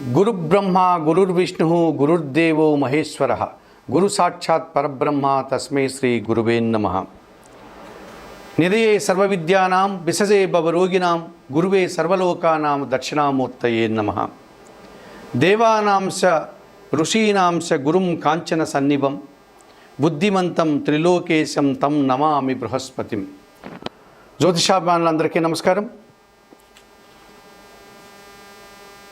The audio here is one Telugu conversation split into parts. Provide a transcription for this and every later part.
గురుబ్రహ్మ గురుర్విష్ణు గురుర్దేవో మహేశ్వర. గురు సాక్షాత్ పరబ్రహ్మ తస్మై శ్రీ గురువే నమ. నిధయే సర్వవిద్యానాం విసజే భవరోగిణాం గురువే సర్వలోకానాం దక్షిణామూర్తయే నమ. దేవానాంశ ఋషీనాంశ గురుం కాంచన సన్నిభం. బుద్ధిమంతం త్రిలోకేశం తం నమామి బృహస్పతిం. జ్యోతిషాభిమానులందరికీ నమస్కారం.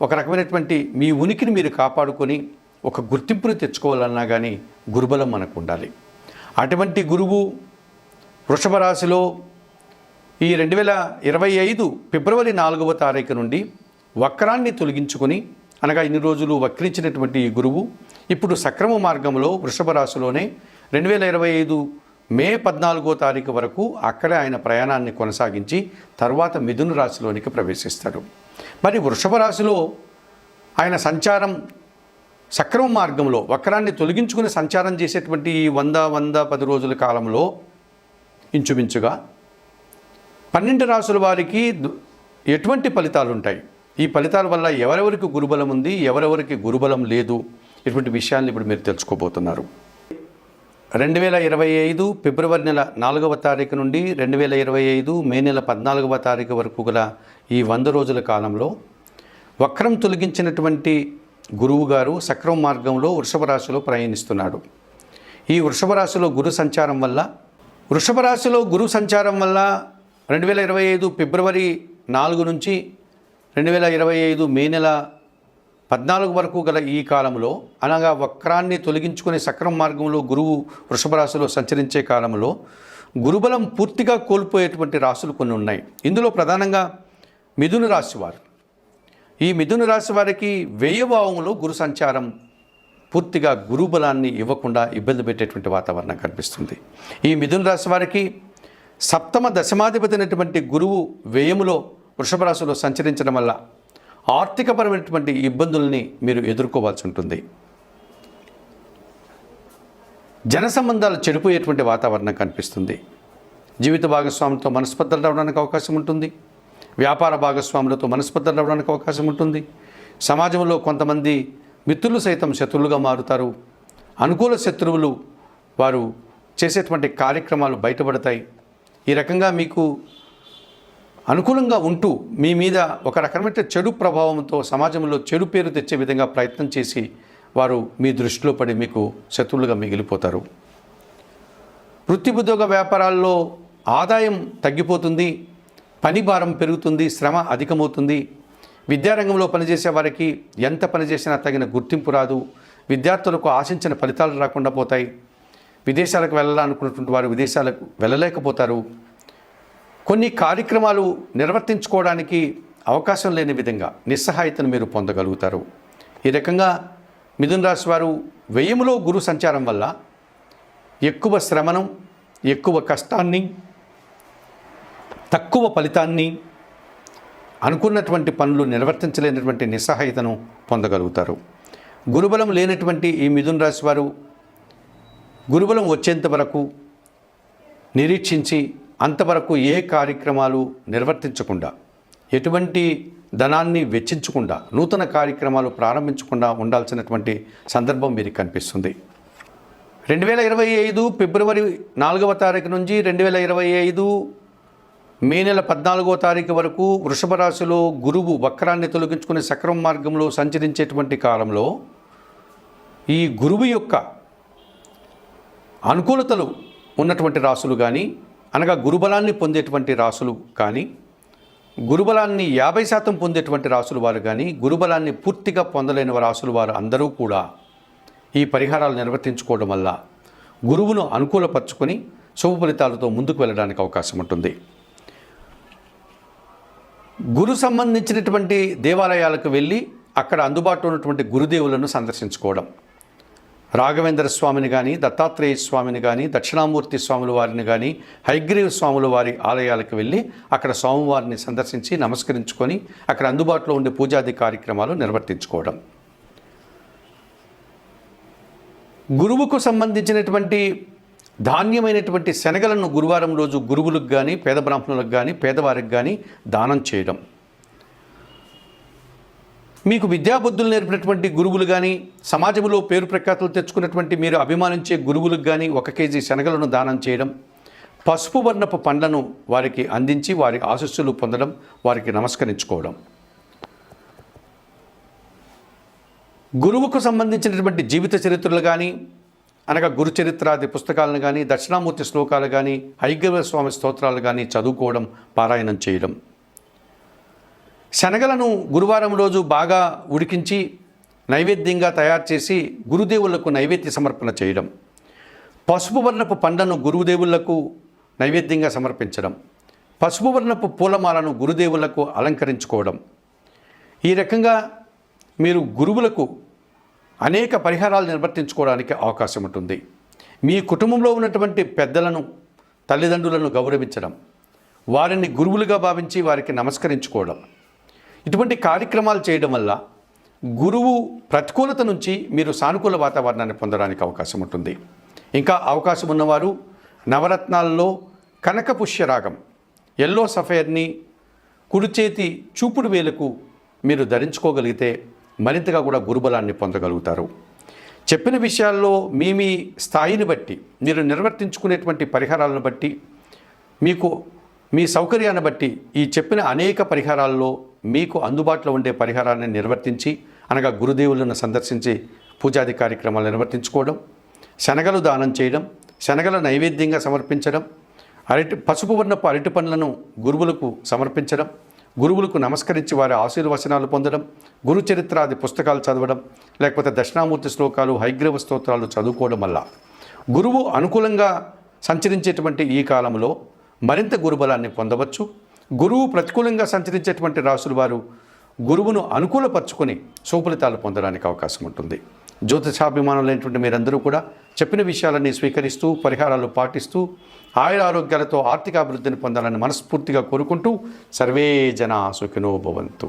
ఒక రకమైనటువంటి మీ ఉనికిని మీరు కాపాడుకొని ఒక గుర్తింపుని తెచ్చుకోవాలన్నా కానీ గురుబలం మనకు ఉండాలి అటువంటి గురువు వృషభ రాశిలో ఈ రెండు వేల ఇరవై ఐదు ఫిబ్రవరి నాలుగవ తారీఖు నుండి వక్రాన్ని తొలగించుకొని అనగా ఇన్ని రోజులు వక్రించినటువంటి ఈ గురువు ఇప్పుడు సక్రమ మార్గంలో వృషభ రాశిలోనే రెండు వేల ఇరవై ఐదు మే పద్నాలుగో తారీఖు వరకు అక్కడే ఆయన ప్రయాణాన్ని కొనసాగించి తర్వాత మిథున రాశిలోనికి ప్రవేశిస్తాడు. మరి వృషభ రాశిలో ఆయన సంచారం సక్రమ మార్గంలో వక్రాన్ని తొలగించుకుని సంచారం చేసేటువంటి ఈ వంద వంద పది రోజుల కాలంలో ఇంచుమించుగా పన్నెండు రాసుల వారికి ఎటువంటి ఫలితాలు ఉంటాయి? ఈ ఫలితాల వల్ల ఎవరెవరికి గురుబలం ఉంది ఎవరెవరికి గురుబలం లేదు? ఇటువంటి విషయాన్ని ఇప్పుడు మీరు తెలుసుకోబోతున్నారు. రెండు వేల ఇరవై ఐదు ఫిబ్రవరి నెల నాలుగవ తారీఖు నుండి రెండు వేల ఇరవై ఐదు మే నెల పద్నాలుగవ తారీఖు వరకు గల ఈ వంద రోజుల కాలంలో వక్రం తొలగించినటువంటి గురువు గారు సక్రమ మార్గంలో వృషభ రాశిలో ప్రయాణిస్తున్నాడు. ఈ వృషభ రాశిలో గురు సంచారం వల్ల వృషభ రాశిలో గురు సంచారం వల్ల రెండు వేల ఇరవై ఐదు ఫిబ్రవరి నాలుగు నుంచి రెండు వేల ఇరవై ఐదు మే నెల పద్నాలుగు వరకు గల ఈ కాలంలో అనగా వక్రాన్ని తొలగించుకునే సక్రమ మార్గంలో గురువు వృషభ రాశిలో సంచరించే కాలంలో గురుబలం పూర్తిగా కోల్పోయేటువంటి రాశులు కొన్ని ఉన్నాయి. ఇందులో ప్రధానంగా మిథున రాశి వారు. ఈ మిథున రాశి వారికి వ్యయభావంలో గురు సంచారం పూర్తిగా గురుబలాన్ని ఇవ్వకుండా ఇబ్బంది పెట్టేటువంటి వాతావరణం కనిపిస్తుంది. ఈ మిథున రాశి వారికి సప్తమ దశమాధిపతి అయినటువంటి గురువు వ్యయములో వృషభ రాశిలో సంచరించడం వల్ల ఆర్థికపరమైనటువంటి ఇబ్బందుల్ని మీరు ఎదుర్కోవాల్సి ఉంటుంది. జన సంబంధాలు చెడిపోయేటువంటి వాతావరణం కనిపిస్తుంది. జీవిత భాగస్వామితో మనస్పర్ధలు రావడానికి అవకాశం ఉంటుంది. వ్యాపార భాగస్వాములతో మనస్పర్ధలు రావడానికి అవకాశం ఉంటుంది. సమాజంలో కొంతమంది మిత్రులు సైతం శత్రువులుగా మారుతారు. అనుకూల శత్రువులు వారు చేసేటువంటి కార్యక్రమాలు బయటపడతాయి. ఈ రకంగా మీకు అనుకూలంగా ఉంటూ మీ మీద ఒక రకమైన చెడు ప్రభావంతో సమాజంలో చెడు పేరు తెచ్చే విధంగా ప్రయత్నం చేసి వారు మీ దృష్టిలో పడి మీకు శత్రువులుగా మిగిలిపోతారు. వృత్తి ఉద్యోగ వ్యాపారాల్లో ఆదాయం తగ్గిపోతుంది పని భారం పెరుగుతుంది శ్రమ అధికమవుతుంది. విద్యారంగంలో పనిచేసే వారికి ఎంత పనిచేసినా తగిన గుర్తింపు రాదు విద్యార్థులకు ఆశించిన ఫలితాలు రాకుండా పోతాయి. విదేశాలకు వెళ్ళాలనుకున్నటువంటి వారు విదేశాలకు వెళ్ళలేకపోతారు. కొన్ని కార్యక్రమాలు నిర్వర్తించుకోవడానికి అవకాశం లేని విధంగా నిస్సహాయతను మీరు పొందగలుగుతారు. ఈ రకంగా మిథున్ రాశి వారు వ్యయములో గురు సంచారం వల్ల ఎక్కువ శ్రమను ఎక్కువ కష్టాన్ని తక్కువ ఫలితాన్ని అనుకున్నటువంటి పనులు నిర్వర్తించలేనటువంటి నిస్సహాయతను పొందగలుగుతారు. గురుబలం లేనటువంటి ఈ మిథున్ రాశి వారు గురుబలం వచ్చేంత వరకు నిరీక్షించి అంతవరకు ఏ కార్యక్రమాలు నిర్వర్తించకుండా ఎటువంటి ధనాన్ని వెచ్చించకుండా నూతన కార్యక్రమాలు ప్రారంభించకుండా ఉండాల్సినటువంటి సందర్భం మీరు కనిపిస్తుంది. రెండు వేల ఇరవై ఐదు ఫిబ్రవరి నాలుగవ తారీఖు నుంచి రెండు వేల ఇరవై ఐదు మే నెల పద్నాలుగో తారీఖు వరకు వృషభ రాశిలో గురువు వక్రాన్ని తొలగించుకునే సక్రమ మార్గంలో సంచరించేటువంటి కాలంలో ఈ గురువు యొక్క అనుకూలతలు ఉన్నటువంటి రాసులు కానీ అనగా గురుబలాన్ని పొందేటువంటి రాసులు కానీ గురుబలాన్ని యాభై శాతం పొందేటువంటి రాసులు వారు కానీ గురుబలాన్ని పూర్తిగా పొందలేని రాసులు వారు అందరూ కూడా ఈ పరిహారాలు నిర్వర్తించుకోవడం వల్ల గురువును అనుకూలపరుచుకొని శుభ ఫలితాలతో ముందుకు వెళ్ళడానికి అవకాశం ఉంటుంది. గురు సంబంధించినటువంటి దేవాలయాలకు వెళ్ళి అక్కడ అందుబాటులో ఉన్నటువంటి గురుదేవులను సందర్శించుకోవడం. రాఘవేంద్ర స్వామిని కానీ దత్తాత్రేయ స్వామిని కానీ దక్షిణామూర్తి స్వాముల వారిని కానీ హైగ్రీవ స్వాముల వారి ఆలయాలకు వెళ్ళి అక్కడ స్వామివారిని సందర్శించి నమస్కరించుకొని అక్కడ అందుబాటులో ఉండే పూజాది కార్యక్రమాలు నిర్వర్తించుకోవడం. గురువుకు సంబంధించినటువంటి ధాన్యమైనటువంటి శనగలను గురువారం రోజు గురువులకు కానీ పేద బ్రాహ్మణులకు కానీ పేదవారికి కానీ దానం చేయడం. మీకు విద్యాబుద్ధులు నేర్పినటువంటి గురువులు కానీ సమాజంలో పేరు ప్రఖ్యాతులు తెచ్చుకున్నటువంటి మీరు అభిమానించే గురువులకు కానీ ఒక కేజీ శనగలను దానం చేయడం పసుపు వర్ణపు పండ్లను వారికి అందించి వారి ఆశస్సులు పొందడం వారికి నమస్కరించుకోవడం. గురువుకు సంబంధించినటువంటి జీవిత చరిత్రలు కానీ అనగా గురు చరిత్రాది పుస్తకాలను కానీ దక్షిణామూర్తి శ్లోకాలు కానీ హైగ్రవ స్వామి స్తోత్రాలు కానీ చదువుకోవడం పారాయణం చేయడం. శనగలను గురువారం రోజు బాగా ఉడికించి నైవేద్యంగా తయారు చేసి గురుదేవులకు నైవేద్య సమర్పణ చేయడం. పసుపు వర్ణపు పండ్లను గురుదేవులకు నైవేద్యంగా సమర్పించడం. పసుపు వర్ణపు పూలమాలను గురుదేవులకు అలంకరించుకోవడం. ఈ రకంగా మీరు గురువులకు అనేక పరిహారాలు నిర్వర్తించుకోవడానికి అవకాశం ఉంటుంది. మీ కుటుంబంలో ఉన్నటువంటి పెద్దలను తల్లిదండ్రులను గౌరవించడం. వారిని గురువులుగా భావించి వారికి నమస్కరించుకోవడం. ఇటువంటి కార్యక్రమాలు చేయడం వల్ల గురువు ప్రతికూలత నుంచి మీరు సానుకూల వాతావరణాన్ని పొందడానికి అవకాశం ఉంటుంది. ఇంకా అవకాశం ఉన్నవారు నవరత్నాల్లో కనక పుష్యరాగం ఎల్లో సఫైర్ని కుడి చేతి చూపుడు వేలకు మీరు ధరించుకోగలిగితే మరింతగా కూడా గురుబలాన్ని పొందగలుగుతారు. చెప్పిన విషయాల్లో మీ మీ స్థాయిని బట్టి మీరు నిర్వర్తించుకునేటువంటి పరిహారాలను బట్టి మీకు మీ సౌకర్యాన్ని బట్టి ఈ చెప్పిన అనేక పరిహారాల్లో మీకు అందుబాటులో ఉండే పరిహారాన్ని నిర్వర్తించి అనగా గురుదేవులను సందర్శించి పూజాది కార్యక్రమాలు నిర్వర్తించుకోవడం శనగలు దానం చేయడం శనగల నైవేద్యంగా సమర్పించడం అరటి పసుపు వర్ణపు అరటి పండ్లను గురువులకు సమర్పించడం గురువులకు నమస్కరించి వారి ఆశీర్వచనాలు పొందడం గురు చరిత్రాది పుస్తకాలు చదవడం లేకపోతే దక్షిణామూర్తి శ్లోకాలు హైగ్రీవ స్తోత్రాలు చదువుకోవడం వల్ల గురువు అనుకూలంగా సంచరించేటువంటి ఈ కాలంలో మరింత గురుబలాన్ని పొందవచ్చు. గురువు ప్రతికూలంగా సంచరించేటువంటి రాసుల వారు గురువును అనుకూలపరుచుకొని సుఫలితాలు పొందడానికి అవకాశం ఉంటుంది. జ్యోతిషాభిమానులైనటువంటి మీరందరూ కూడా చెప్పిన విషయాలన్నీ స్వీకరిస్తూ పరిహారాలు పాటిస్తూ ఆయుర ఆరోగ్యాలతో ఆర్థిక అభివృద్ధిని పొందాలని మనస్ఫూర్తిగా కోరుకుంటూ సర్వే జన సుఖినో భవంతు.